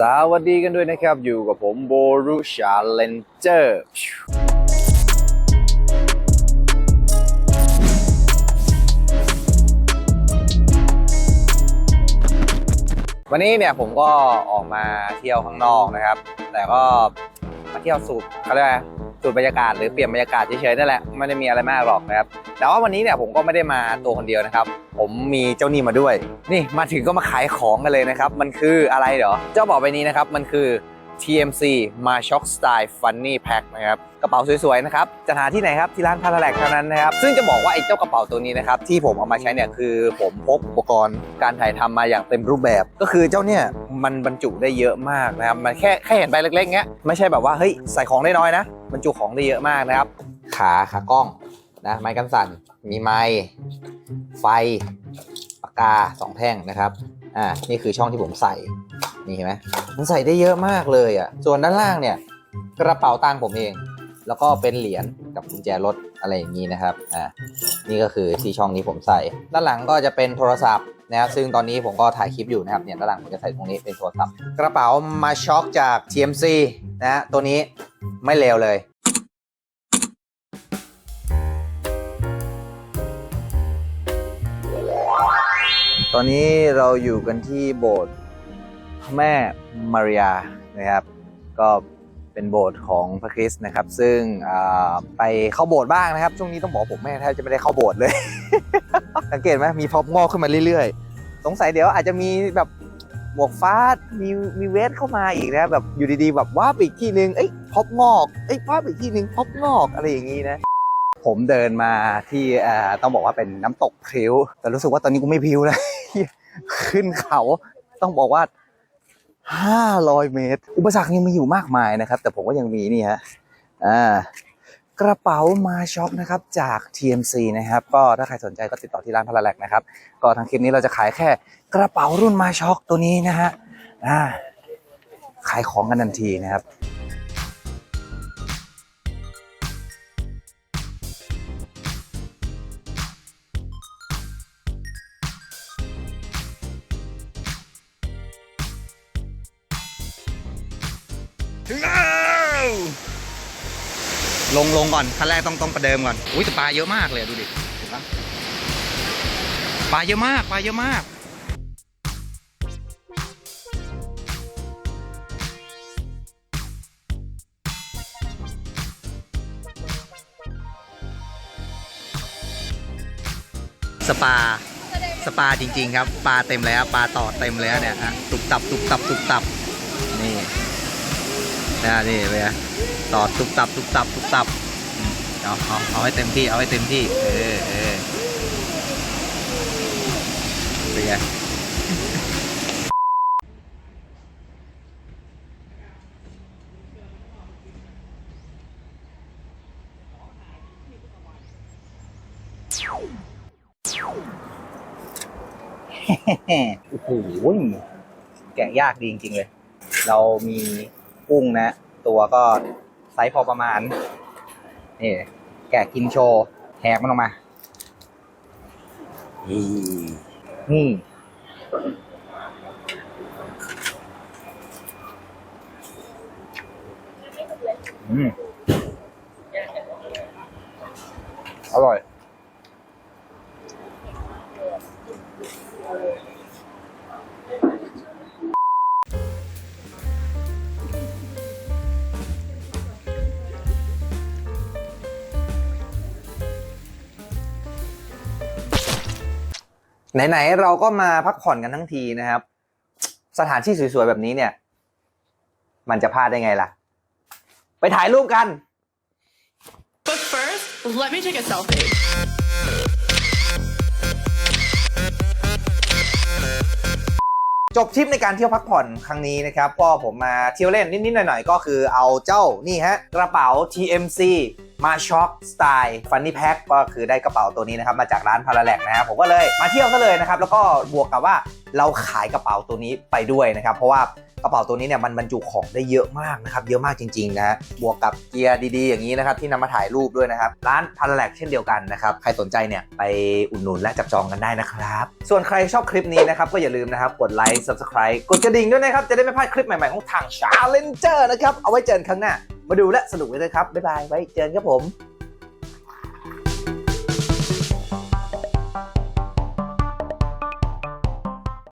สวัสดีกันด้วยนะครับ อยู่กับผมโบรุชาเลนเจอร์วันนี้เนี่ยผมก็ออกมาเที่ยวข้างนอกนะครับ แต่ก็มาเที่ยวสูตรเขาเรียกว่า สูตรบรรยากาศหรือเปลี่ยนบรรยากาศเฉยๆนั่นแหละไม่ได้มีอะไรมากหรอกนะครับแต่ว่าวันนี้เนี่ยผมก็ไม่ได้มาตัวคนเดียวนะครับ ผมมีเจ้านี่มาด้วย นี่มาถึงก็มาขายของกันเลยนะครับ มันคืออะไรเหรอเจ้าบอกไปนี้นะครับมันคือ TMC มาช็อคสไตล์ Funny Pack นะครับกระเป๋าสวยๆนะครับจะหาที่ไหนครับที่ร้านพาราแลกเท่านั้นนะครับซึ่งจะบอกว่าไอ้เจ้ากระเป๋าตัวนี้นะครับที่ผมเอามาใช้เนี่ยคือผมพกอุปกรณ์การถ่ายทำมาอย่างเต็มรูปแบบ ก็คือเจ้าเนี่ยมันบรรจุได้เยอะมากนะครับมันแค่แค่เห็นใบเล็กๆเงี้ยไม่ใช่แบบว่าเฮ้ยใส่ของได้น้อยนะบรรจุของได้เยอะมากนะครับขาขากล้องนะไม้กันสั่นมีไม้ไฟปากกาสองแท่งนะครับอ่านี่คือช่องที่ผมใส่ นี่เห็นไหมมันใส่ได้เยอะมากเลยอะ ส่วนด้านล่างเนี่ย กระเป๋าตังค์ผมเอง แล้วก็เป็นเหรียญกับกุญแจรถอะไรอย่างนี้นะครับ อ่า นี่ก็คือที่ช่องนี้ผมใส่ ด้านหลังก็จะเป็นโทรศัพท์นะครับ ซึ่งตอนนี้ผมก็ถ่ายคลิปอยู่นะครับ เนี่ยด้านหลังผมจะใส่ตรงนี้เป็นโทรศัพท์ กระเป๋ามาช็อคจาก TMC นะฮะตัวนี้ไม่เลวเลยตอนนี้เราอยู่กันที่โบสถ์ พระแม่มาริยานะครับ ก็เป็นโบสถ์ของพระคริสต์นะครับ ซึ่งไปเข้าโบสถ์บ้างนะครับ ช่วงนี้ต้องบอกผมแม่แทบจะไม่ได้เข้าโบสถ์เลย สังเกตไหมมีพอพงอกขึ้นมาเรื่อยๆ สงสัยเดี๋ยวอาจจะมีแบบหมวกฟ้ามีมีเวทเข้ามาอีกนะแบบอยู่ดีๆ แบบว่าไปอีกที่หนึ่งเอ้ยพอพงอกเอ้ยว่าไปอีกที่หนึ่งพอพงอกอะไรอย่างนี้นะผมเดินมาที่ต้องบอกว่าเป็นน้ำตกพริ้ว แต่รู้สึกว่าตอนนี้กูไม่พริ้วแล้วขึ้นเขาต้องบอกว่า 500 เมตร อุปสรรคยังมีอยู่มากมายนะครับ แต่ผมก็ยังมีนี่ฮะอ่ากระเป๋ามาช็อปนะครับจาก TMC นะครับ ก็ถ้าใครสนใจก็ติดต่อที่ร้านพาราแลกนะครับ ก็ทางคลิปนี้เราจะขายแค่กระเป๋ารุ่นมาช็อคตัวนี้นะฮะอ่าขายของกันทันทีนะครับ ถึงแล้วลงลงก่อนขั้นแรกต้องต้องประเดิมก่อนอุ้ยแต่ปลาเยอะมากเลยดูดิเห็นปะปลาเยอะมากปลาเยอะมากสปา สปาจริง ๆ ครับ ปลาเต็มแล้วปลาต่อเต็มแล้วเนี่ยฮะตุบตับตุบตับตุบตับ นี่ นะนี่เลยนะต่อตุบตับตุบตับตุบตับเอาเอาเอาให้เต็มที่เอาให้เต็มที่ เออเออเป็นไงโอ้โหแกะยากดีจริง ๆ เลย เรามี กุ้งนะ ตัวก็ไซส์พอประมาณ นี่ แกะกินโชว์แหกมันออกมา นี่นี่อืมอร่อย ไหนๆเราก็มาพักผ่อนกันทั้งทีนะครับ สถานที่สวยๆแบบนี้เนี่ย มันจะพลาดได้ไงล่ะ ไปถ่ายรูปกัน But first, let me take a selfie. จบทริปในการเที่ยวพักผ่อนครั้งนี้นะครับ ก็ผมมาเที่ยวเล่นนิดๆหน่อยๆ ก็คือเอาเจ้านี่ฮะกระเป๋า TMC มาช็อคสไตล์ฟันนี่แพ็คก็คือได้กระเป๋าตัวนี้นะครับ มาจากร้านพาราแลกนะครับผมก็เลยมาเที่ยวซะเลยนะครับ แล้วก็บวกกับว่าเราขายกระเป๋าตัวนี้ไปด้วยนะครับ เพราะว่า กระเป๋าตัวนี้เนี่ยมันบรรจุของได้เยอะมากนะครับ เยอะมากจริงๆนะบวกกับเกียร์ดีๆ อย่างนี้นะครับที่นำมาถ่ายรูปด้วยนะครับ ร้านพันแลกเช่นเดียวกันนะครับ ใครสนใจเนี่ยไปอุดหนุนและจับจองกันได้นะครับ ส่วนใครชอบคลิปนี้นะครับก็อย่าลืมนะครับกดไลค์ subscribe กดกระดิ่งด้วยนะครับ จะได้ไม่พลาดคลิปใหม่ๆของทาง Challenger นะครับเอาไว้เจอกันครั้งหน้ามาดูและสนุกไว้เลยครับบ๊ายบายไว้เจอกันครับผม